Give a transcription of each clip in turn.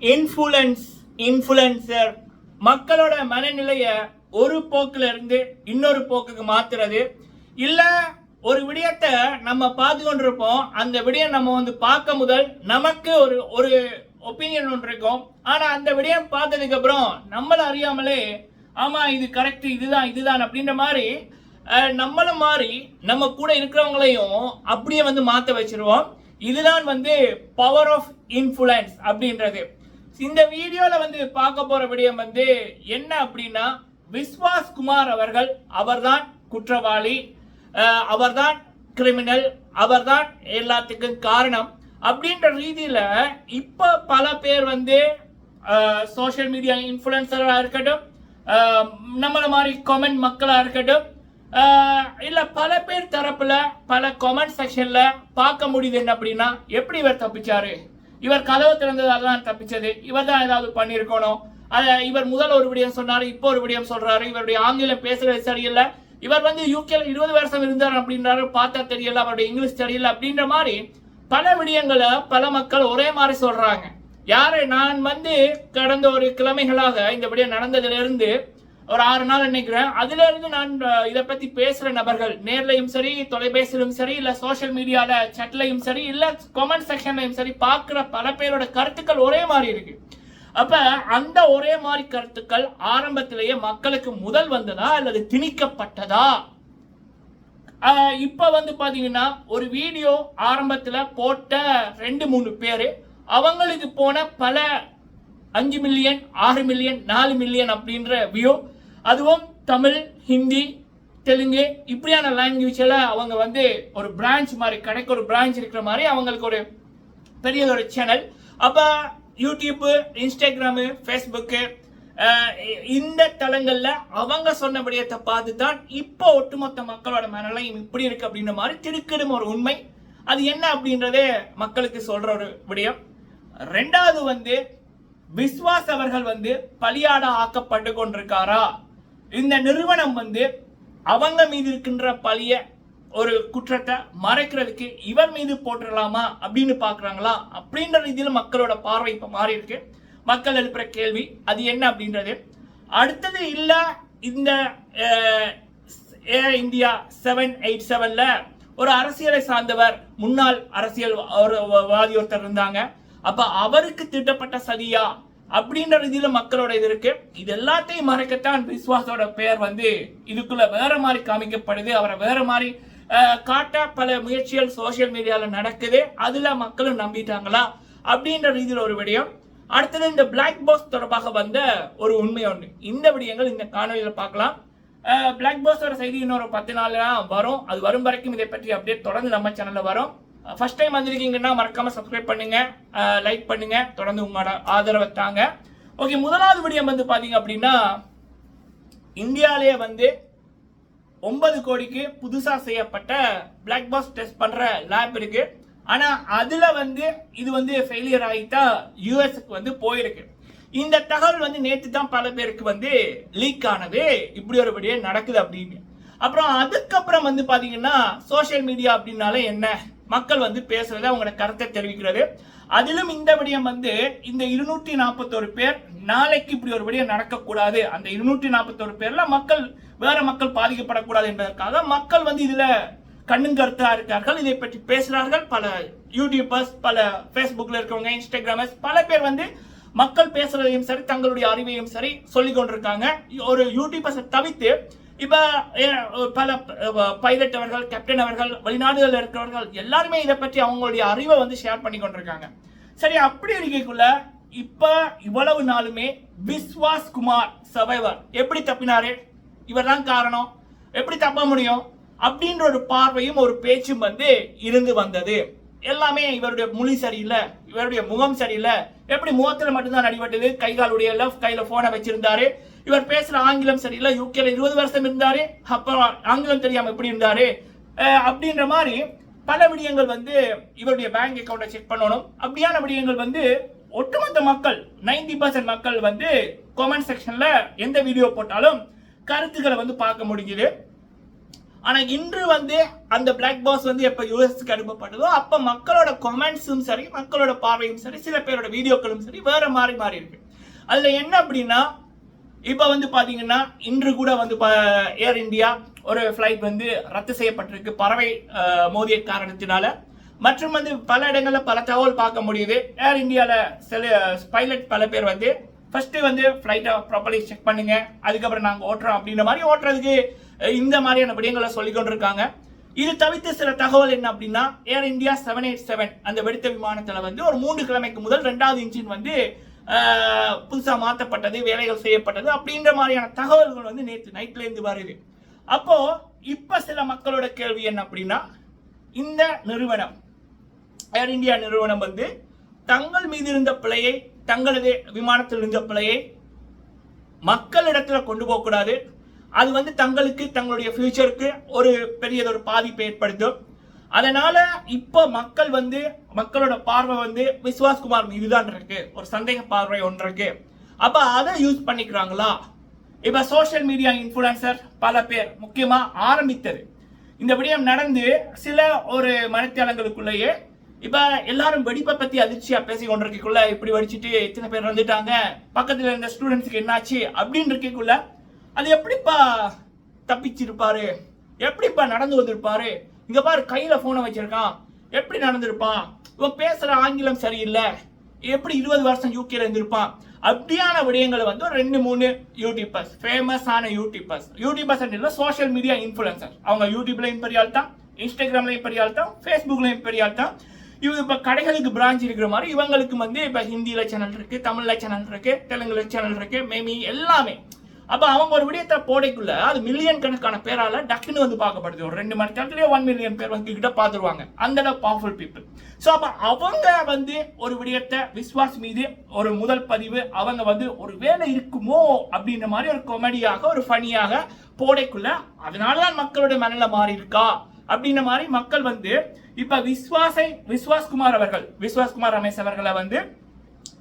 Influence influencer மக்களோட மனநிலையை ஒரு போக்குல இருந்து இன்னொரு போக்குக்கு மாத்துறது. இல்ல ஒரு விடயத்தை நம்ம பார்த்து கொண்டிருப்போம் அந்த விடயம் நம்ம வந்து பார்க்க முதல் நமக்கு ஒரு ஒரு ஒப்பீனியன் ஒன்று இருக்கும். ஆனா அந்த விடயம் பார்த்ததுக்கு அப்புறம் அறியாமலே ஆமா இது கரெக்ட் இதுதான் இதுதான் அப்படின்ற மாதிரி நம்மளும் மாறி நம்ம கூட இருக்கிறவங்களையும் அப்படியே வந்து மாற்ற வச்சிருவோம். இதுதான் வந்து பவர் ஆஃப் இன்ஃபுளுன்ஸ் அப்படின்றது. இந்த வீடியோல வந்து பார்க்க போற விடயம் வந்து என்ன அப்படின்னா விஸ்வாஸ் குமார் அவர்கள் அவர்தான் குற்றவாளி அவர்தான் கிரிமினல் அவர்தான் எல்லாத்துக்கும் காரணம் அப்படின்ற ரீதியில இப்ப பல பேர் வந்து சோஷியல் மீடியா இன்ஃபுளுசரா இருக்கட்டும் நம்மளை மாதிரி கமெண்ட் மக்களாக இருக்கட்டும் இல்லை பல பேர் தரப்பில் பல கமெண்ட் செக்ஷனில் பார்க்க முடியுது என்ன அப்படின்னா எப்படி இவர் தப்பிச்சாரு? இவர் கதவு திறந்ததால் தான் தப்பிச்சது. இவர் தான் ஏதாவது பண்ணியிருக்கணும். அதை இவர் முதல் ஒரு விடயம் சொன்னார் இப்போ ஒரு விடயம் சொல்றாரு. இவருடைய ஆங்கிலம் பேசுறது சரியில்லை. இவர் வந்து யூகேல இருபது வருஷம் இருந்தார் அப்படின்றாரு. பார்த்தா தெரியல அவருடைய இங்கிலீஷ் தெரியல அப்படின்ற மாதிரி பல விடயங்களை பல மக்கள் ஒரே மாதிரி சொல்றாங்க. யாரு? நான் வந்து கடந்த ஒரு கிழமைகளாக இந்த விடயம் நடந்ததுல இருந்து ஒரு ஆறு நாள் நினைக்கிறேன். அதுல இருந்து நான் இதை பத்தி பேசுற நபர்கள் நேர்லயும் சரி தொலைபேசியிலும் சரி இல்ல சோஷியல் மீடியால சட்லையும் சரி இல்ல கமெண்ட் செக்ஷன்லயும் சரி பார்க்குற பல பேரோட கருத்துக்கள் ஒரே மாதிரி இருக்கு. அப்ப அந்த ஒரே மாதிரி கருத்துக்கள் ஆரம்பத்திலேயே மக்களுக்கு முதல் வந்ததா அல்லது திணிக்கப்பட்டதா? இப்ப வந்து பாத்தீங்கன்னா ஒரு வீடியோ ஆரம்பத்துல போட்ட ரெண்டு மூணு பேரு அவங்களுக்கு போன பல அஞ்சு மில்லியன் ஆறு மில்லியன் நாலு மில்லியன் அப்படின்ற வியூ அதுவும் தமிழ் ஹிந்தி தெலுங்கு இப்படியான லாங்குவேஜில் அவங்க வந்து ஒரு பிரான்ச் மாதிரி கடைக்கு ஒரு பிரான்ச் இருக்கிற மாதிரி அவங்களுக்கு ஒரு பெரிய ஒரு சேனல் அப்போ யூடியூப்பு இன்ஸ்டாகிராமு ஃபேஸ்புக்கு இந்த தளங்களில் அவங்க சொன்ன விடயத்தை பார்த்து தான் இப்போ ஒட்டுமொத்த மக்களோட மனநிலையும் இப்படி இருக்கு அப்படின்ற மாதிரி திருக்கிடும் ஒரு உண்மை. அது என்ன அப்படின்றதே மக்களுக்கு சொல்ற ஒரு விடயம். ரெண்டாவது வந்து விஸ்வாஸ் அவர்கள் வந்து பலியாட ஆக்கப்பட்டு கொண்டிருக்காரா? இந்த நிறுவனம் வந்து அவங்க மீது இருக்கின்ற பழிய ஒரு குற்றத்தை மறைக்கிறதுக்கு இவர் மீது போட்டுடலாமா அப்படின்னு பார்க்குறாங்களா? அப்படின்ற ரீதியில் மக்களோட பார்வை இப்போ மாறி இருக்கு. மக்கள் எழுப்புற கேள்வி அது என்ன அப்படின்றது. அடுத்தது இல்லை இந்த ஏர் இந்தியா செவன் எயிட் செவனில் ஒரு அரசியலை சார்ந்தவர் முன்னாள் அரசியல் ஒரு வாதி ஒருத்தர் இருந்தாங்க. அப்போ அவருக்கு திட்டப்பட்ட சதியா? அப்படின்ற ரீதியில மக்களோட இது இருக்கு. இது எல்லாத்தையும் மறைக்கத்தான் விஸ்வாசோட பெயர் வந்து இதுக்குள்ள வேற மாதிரி காமிக்கப்படுது. அவரை வேற மாதிரி காட்ட பல முயற்சிகள் சோஷியல் மீடியால நடக்குது. அதுல மக்களும் நம்பிட்டாங்களா? அப்படின்ற ரீதியில் ஒரு விடயம். அடுத்தது இந்த பிளாக் பாக்ஸ் தொடர்பாக வந்த ஒரு உண்மை ஒன்று இந்த விடயங்கள் இந்த காணொலியில் பார்க்கலாம். பிளாக் பாக்ஸோட செய்தி இன்னொரு பத்து நாள் வரும். அது வரும் வரைக்கும் இதை பற்றி அப்டேட் தொடர்ந்து நம்ம சேனல்ல வரும். ஃபர்ஸ்ட் டைம் வந்திருக்கீங்கன்னா மறக்காமல் சப்ஸ்கிரைப் பண்ணுங்க. லைக் பண்ணுங்க. தொடர்ந்து உங்களோட ஆதரவை தாங்க. ஓகே முதலாவது விடயம் வந்து பார்த்தீங்க அப்படின்னா இந்தியாவிலேயே வந்து ஒன்பது கோடிக்கு புதுசாக செய்யப்பட்ட பிளாக் பாக்ஸ் டெஸ்ட் பண்ணுற லேப் இருக்கு. ஆனால் அதில் வந்து இது வந்து ஃபெயிலியர் ஆகிட்டா யூஎஸ்க்கு வந்து போயிருக்கு. இந்த தகவல் வந்து நேற்று தான் பல பேருக்கு வந்து லீக் ஆனது. இப்படி ஒரு விடயம் நடக்குது அப்படின்னு. அப்புறம் அதுக்கப்புறம் வந்து பார்த்தீங்கன்னா சோஷியல் மீடியா அப்படின்னாலே என்ன? மக்கள் வந்து பேசுறது அவங்களோட கருத்தை தெரிவிக்கிறது. அதிலும் இந்த விடயம் வந்து இந்த இருநூற்றி நாற்பத்தோரு பேர் நாளைக்கு இப்படி ஒரு விடயம் நடக்கக்கூடாது. அந்த இருநூற்றி நாற்பத்தோரு பேர்ல மக்கள் வேற மக்கள் பாதிக்கப்படக்கூடாது என்பதற்காக மக்கள் வந்து இதுல கண்ணுங்கருத்தா இருக்கார்கள். இதை பற்றி பேசுகிறார்கள் பல யூடியூபர்ஸ் பல ஃபேஸ்புக்ல இருக்கவங்க இன்ஸ்டாகிராமர்ஸ் பல பேர் வந்து மக்கள் பேசுறதையும் சரி தங்களுடைய அறிவையும் சரி சொல்லிக் கொண்டிருக்காங்க ஒரு யூடியூபர்ஸை தவிர்த்து இப்போ பல பைலட் அவர்கள் கேப்டன் அவர்கள் வெளிநாடுகளில் இருக்கிறவர்கள் எல்லாருமே இதை பற்றி அவங்களுடைய அறிவை வந்து ஷேர் பண்ணி கொண்டிருக்காங்க. சரி அப்படி இருக்கைக்குள்ள இப்போ இவ்வளவு நாளுமே விஸ்வாஸ் குமார் சர்வைவர் எப்படி தப்பினாரு? இவர் தான் காரணம். எப்படி தப்ப முடியும்? அப்படின்ற ஒரு பார்வையும் ஒரு பேச்சும் வந்து இருந்து வந்தது. எல்லாமே இவருடைய மொழி சரியில்லை இவருடைய முகம் சரியில்லை. எப்படி முகத்தில் மட்டும்தான் அடிபட்டது? கை காலுடைய லெஃப்ட் கையில் ஃபோனை வச்சிருந்தாரு. இவர் பேசுற ஆங்கிலம் சரியில்லை யூகேல இருபது வருஷம் இருந்தாரு அப்புறம் ஆங்கிலம் தெரியாம எப்படி இருந்தாரு? அப்படின்ற மாதிரி பல விடயங்கள் வந்து இவருடைய பேங்க் அக்கௌண்ட்டை செக் பண்ணணும். அப்படியான விடயங்கள் வந்து ஒட்டுமொத்த மக்கள் 90% மக்கள் வந்து கமெண்ட் செக்ஷன்ல எந்த வீடியோ போட்டாலும் கருத்துக்களை வந்து பார்க்க முடிஞ்சுது. ஆனால் இன்று வந்து அந்த பிளாக் பாக்ஸ் வந்து எப்போ யூஎஸ்க்கு அனுப்பப்பட்டதோ அப்போ மக்களோட கமெண்ட்ஸும் சரி மக்களோட பார்வையும் சரி சில பேரோட வீடியோக்களும் சரி வேற மாறி மாறி இருக்கு. அதில் என்ன அப்படின்னா இப்போ வந்து பார்த்தீங்கன்னா இன்று கூட வந்து ஏர் இந்தியா ஒரு ஃப்ளைட் வந்து ரத்து செய்யப்பட்டிருக்கு. பறவை மோதிய காரணத்தினால. மற்றும் வந்து பல இடங்களில் பல தகவல் பார்க்க முடியுது. ஏர் இந்தியாவில் சில பைலட் பல பேர் வந்து ஃபர்ஸ்ட் வந்து ஃப்ளைட்டை ப்ராப்பர்லி செக் பண்ணுங்க. அதுக்கப்புறம் நாங்கள் ஓட்டுறோம் அப்படின்ற மாதிரி ஓட்டுறதுக்கு இந்த மாதிரியான விடயங்களை சொல்லிக்கொண்டிருக்காங்க இது தவிர்த்து சில தகவல் என்ன அப்படின்னா Air India seven eight seven அந்த வெடித்த விமானத்தில் வந்து ஒரு மூன்று கிழமைக்கு முதல் ரெண்டாவது இன்ஜின் வந்து புதுசாக மாற்றப்பட்டது வேலைகள் செய்யப்பட்டது அப்படின்ற மாதிரியான தகவல்கள் வந்து நேற்று நைட்லேருந்து வருது. அப்போது இப்போ சில மக்களோட கேள்வி என்ன அப்படின்னா இந்த நிறுவனம் ஏர் இந்தியா நிறுவனம் வந்து தங்கள் மீது இருந்த பிழையை தங்களது விமானத்தில் இருந்த பிழையை மக்களிடத்துல கொண்டு போகக்கூடாது. அது வந்து தங்களுக்கு தங்களுடைய ஃபியூச்சருக்கு ஒரு பெரியதொரு பாதிப்பை ஏற்படுத்தும். அதனால இப்போ மக்கள் வந்து மக்களோட பார்வை வந்து விஸ்வாஸ்குமார் மீது இருக்கு. ஒரு சந்தேக பார்வை ஒன்று இருக்கு. அப்ப அதை யூஸ் பண்ணிக்கிறாங்களா? இப்ப சோஷியல் மீடியா இன்ஃபுளுசர் பல பேர் முக்கியமா ஆரம்பித்தது. இந்த விடயம் நடந்து சில ஒரு மனத்தியாளங்களுக்குள்ளேயே இப்ப எல்லாரும் வெடிப்பை பத்தி அதிர்ச்சியா பேசி கொண்டிருக்கக்குள்ள இப்படி வெடிச்சிட்டு இத்தனை பேர் வந்துட்டாங்க பக்கத்துல இருந்த ஸ்டூடெண்ட்ஸ்க்கு என்னாச்சு அப்படின்னு இருக்கக்குள்ள அது எப்படிப்பா தப்பிச்சிருப்பாரு? எப்படிப்பா நடந்து வந்திருப்பாரு? இங்க பாரு கையில போனை வச்சிருக்கான். எப்படி நடந்திருப்பான்? இவன் பேசுற ஆங்கிலம் சரியில்லை. எப்படி இருபது வருஷம் யூகேல இருந்திருப்பான்? அப்படியான விடயங்களை வந்து ஒரு ரெண்டு மூணு யூடியூபர்ஸ் ஃபேமஸான யூடியூபர்ஸ் யூடியூபர்ஸ் இல்ல சோஷியல் மீடியா இன்ஃபுளுசர் அவங்க யூடியூப்லயும் பெரிய ஆள் தான் இன்ஸ்டாகிராம்லயும் பெரிய ஆள் தான் ஃபேஸ்புக்லயும் பெரிய ஆள் தான். இவங்க இப்போ கடைகளுக்கு பிரான்ச் இருக்கிற மாதிரி இவங்களுக்கு வந்து இப்போ ஹிந்தியில் சேனல் இருக்குது தமிழில் சேனல் இருக்குது தெலுங்குல சேனல் இருக்குது மேமி எல்லாமே. அப்போ அவங்க ஒரு விடயத்தை போடைக்குள்ள அது மில்லியன் கணக்கான பேரால டக்குன்னு வந்து பார்க்கப்படுது. ஒரு ரெண்டு மணி நேரத்திலேயே ஒன் மில்லியன் பேர் வந்து கிட்ட பார்த்துருவாங்க. அந்த அளவு பவர்ஃபுல் பீப்புள் ஸோ அப்போ அவங்க வந்து ஒரு விடயத்தை விஸ்வாஸ் மீது ஒரு முதல் பதிவு அவங்க வந்து ஒரு வேலை இருக்குமோ அப்படின்ற மாதிரி ஒரு கொமெடியாக ஒரு ஃபனியாக போடைக்குள்ள அதனாலதான் மக்களுடைய மனநிலை மாறி இருக்கா அப்படின்ற மாதிரி மக்கள் வந்து இப்ப விஸ்வாசை விஸ்வாஸ்குமார் அவர்கள் விஸ்வாஸ்குமார் ரமேஷ் அவர்களை வந்து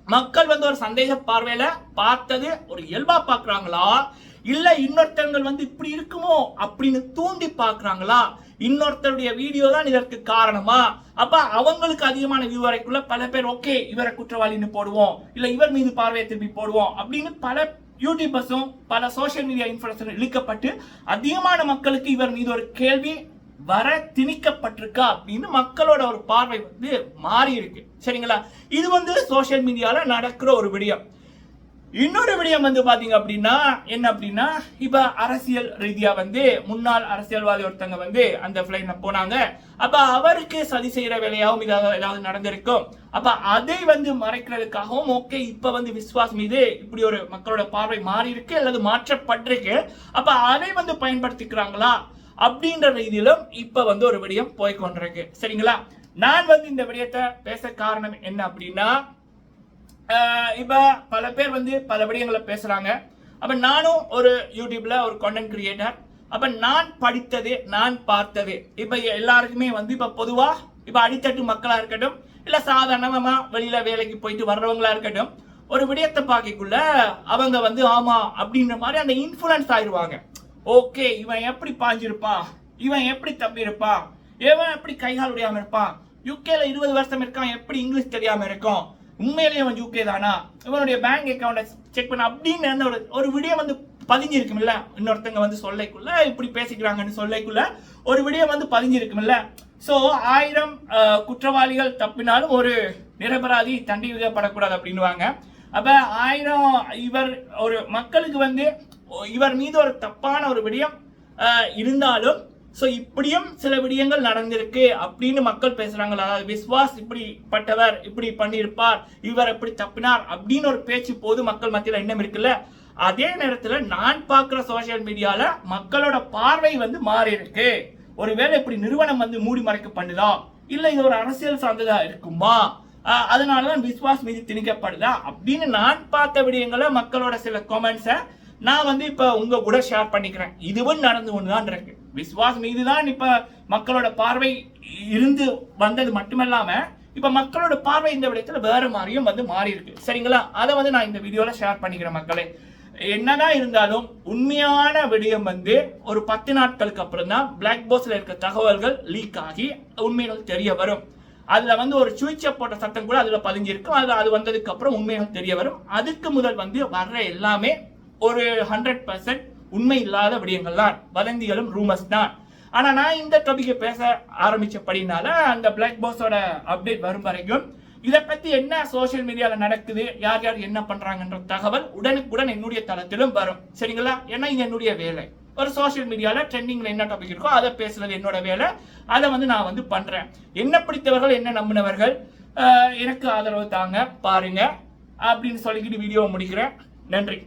மக்கள் வந்து ஒரு சந்தேக பார்வையில பார்த்தது ஒரு இயல்பா பாக்குறாங்களா இல்ல இன்னொருத்தவங்கள் வந்து இப்படி இருக்குமோ அப்படின்னு தூண்டி பாக்குறாங்களா இன்னொருத்தருடைய வீடியோ தான் இதற்கு காரணமா? அப்ப அவங்களுக்கு அதிகமான வியூ பல பேர் ஓகே இவரை குற்றவாளின்னு போடுவோம். இல்ல இவர் மீது பார்வையை திருப்பி போடுவோம். அப்படின்னு பல யூடியூபர்ஸும் பல சோஷியல் மீடியா இன்ஃபுளுசரும் இழுக்கப்பட்டு அதிகமான மக்களுக்கு இவர் மீது ஒரு கேள்வி வர திணிக்கப்பட்டிருக்கா அப்படின்னு மக்களோட ஒரு பார்வை வந்து மாறி இருக்கு சரிங்களா? இது வந்து சோசியல் மீடியால நடக்கிற ஒரு விடயம். இன்னொரு விடயம் வந்து பாத்தீங்க அப்படின்னா என்ன அப்படின்னா இப்ப அரசியல் ரீதியா வந்து முன்னாள் அரசியல்வாதி ஒருத்தங்க வந்து அந்த பிளைட்ல போனாங்க. அப்ப அவருக்கு சதி செய்யற வேலையாகவும் இதாக ஏதாவது நடந்திருக்கும். அப்ப அதை வந்து மறைக்கிறதுக்காகவும் ஓகே இப்ப வந்து விஸ்வாஸ் மீது இப்படி ஒரு மக்களோட பார்வை மாறி இருக்கு அல்லது மாற்றப்பட்டிருக்கு. அப்ப அதை வந்து பயன்படுத்திக்கிறாங்களா? அப்படின்ற ரீதியிலும் இப்ப வந்து ஒரு விடயம் போய் கொண்டிருக்கு. சரிங்களா? நான் வந்து இந்த விடயத்தை பேச காரணம் என்ன அப்படின்னா இப்ப பல பேர் வந்து பல விடயங்களை பேசுறாங்க. அப்ப நானும் ஒரு யூடியூப்ல ஒரு கண்டென்ட் கிரியேட்டர் அப்ப நான் படித்தது நான் பார்த்தது. இப்ப எல்லாருக்குமே வந்து இப்ப பொதுவா இப்ப அடித்தட்டு மக்களா இருக்கட்டும் இல்ல சாதாரணமா வெளியில வேலைக்கு போயிட்டு வர்றவங்களா இருக்கட்டும் ஒரு விடயத்தை பார்க்கக்குள்ள அவங்க வந்து ஆமா அப்படின்ற மாதிரி அந்த இன்ஃபுளுன்ஸ் ஆயிடுவாங்க ஓகே இவன் எப்படி பாஞ்சிருப்பான் இவன் எப்படி தப்பி இருப்பான் இவன் எப்படி கைகால் உடையாம இருப்பான் யூகேல இருபது வருஷம் இருக்கான் எப்படி இங்கிலீஷ் தெரியாம இருக்கும்? உண்மையிலேயே அவன் யூகே தானா? இவனுடைய பேங்க் அக்கௌண்ட்டை செக் பண்ண அப்படின்னு அந்த ஒரு ஒரு விடியம் வந்து பதிஞ்சிருக்கும்ல இன்னொருத்தங்க வந்து சொல்லைக்குள்ள இப்படி பேசிக்கிறாங்கன்னு சொல்லைக்குள்ள ஒரு விடியம் வந்து பதிஞ்சிருக்கும்ல ஸோ ஆயிரம் குற்றவாளிகள் தப்பினாலும் ஒரு நிரபராதி தண்டிக்கப்படக்கூடாது அப்படின்னுவாங்க. அப்ப ஆயிரம் இவர் ஒரு மக்களுக்கு வந்து இவர் மீது ஒரு தப்பான ஒரு விடயம் இருந்தாலும் ஸோ இப்படியும் சில விடயங்கள் நடந்திருக்கு அப்படின்னு மக்கள் பேசுறாங்க. அதாவது விஸ்வாஸ் இப்படிப்பட்டவர் இப்படி பண்ணியிருப்பார் இவர் எப்படி தப்பினார் அப்படின்னு ஒரு பேச்சு போது மக்கள் மத்தியில் எண்ணம் இருக்குல்ல? அதே நேரத்தில் நான் பார்க்குற சோஷியல் மீடியால மக்களோட பார்வை வந்து மாறி இருக்கு. ஒருவேளை இப்படி நிறுவனம் வந்து மூடி மறைக்க பண்ணுதா? இல்ல இது ஒரு அரசியல் சார்ந்ததா இருக்குமா? அதனால அதனாலதான் விஸ்வாஸ் மீது திணிக்கப்படுதா? அப்படின்னு நான் பார்த்த விடயங்களை மக்களோட சில கமெண்ட்ஸை நான் வந்து இப்ப உங்க கூட ஷேர் பண்ணிக்கிறேன். இதுவும் நடந்து ஒண்ணுதான் இருக்கு. விஸ்வாஸ் மீது தான் இப்ப மக்களோட பார்வை இருந்து வந்தது மட்டுமல்லாம இப்ப மக்களோட பார்வை இந்த விடயத்துல வேற மாதிரியும் வந்து மாறி இருக்கு. சரிங்களா? அதை வந்து நான் இந்த வீடியோல ஷேர் பண்ணிக்கிறேன் மக்களே. என்னதான் இருந்தாலும் உண்மையான விடயம் வந்து ஒரு பத்து நாட்களுக்கு அப்புறம் தான் பிளாக் பாக்ஸ்ல இருக்க தகவல்கள் லீக் ஆகி உண்மைகள் தெரிய வரும். அதுல வந்து ஒரு சுவிட்சை போட்ட சட்டம் கூட அதுல பதிஞ்சிருக்கும். அதில் அது வந்ததுக்கு அப்புறம் உண்மைகள் தெரிய வரும். அதுக்கு முதல் வந்து வர்ற எல்லாமே ஒரு ஹண்ட்ரட் பர்சன்ட் உண்மை இல்லாத விடயங்கள் தான். வதந்திகளும் ரூமர்ஸ் தான். ஆனால் நான் இந்த டாபிக்கை பேச ஆரம்பித்தபடினால அந்த பிளாக் பாஸோட அப்டேட் வரும் வரைக்கும் இதை பற்றி என்ன சோஷியல் மீடியாவில் நடக்குது யார் யார் என்ன பண்ணுறாங்கன்ற தகவல் உடனுக்குடன் என்னுடைய தளத்திலும் வரும். சரிங்களா? ஏன்னா இது என்னுடைய வேலை. ஒரு சோஷியல் மீடியாவில் ட்ரெண்டிங்கில் என்ன டாபிக் இருக்கோ அதை பேசுறது என்னோட வேலை. அதை வந்து நான் வந்து பண்ணுறேன் என்ன பிடித்தவர்கள் என்ன நம்பினவர்கள் எனக்கு ஆதரவு தாங்க பாருங்க அப்படின்னு சொல்லிக்கிட்டு வீடியோ முடிக்கிறேன். நன்றி.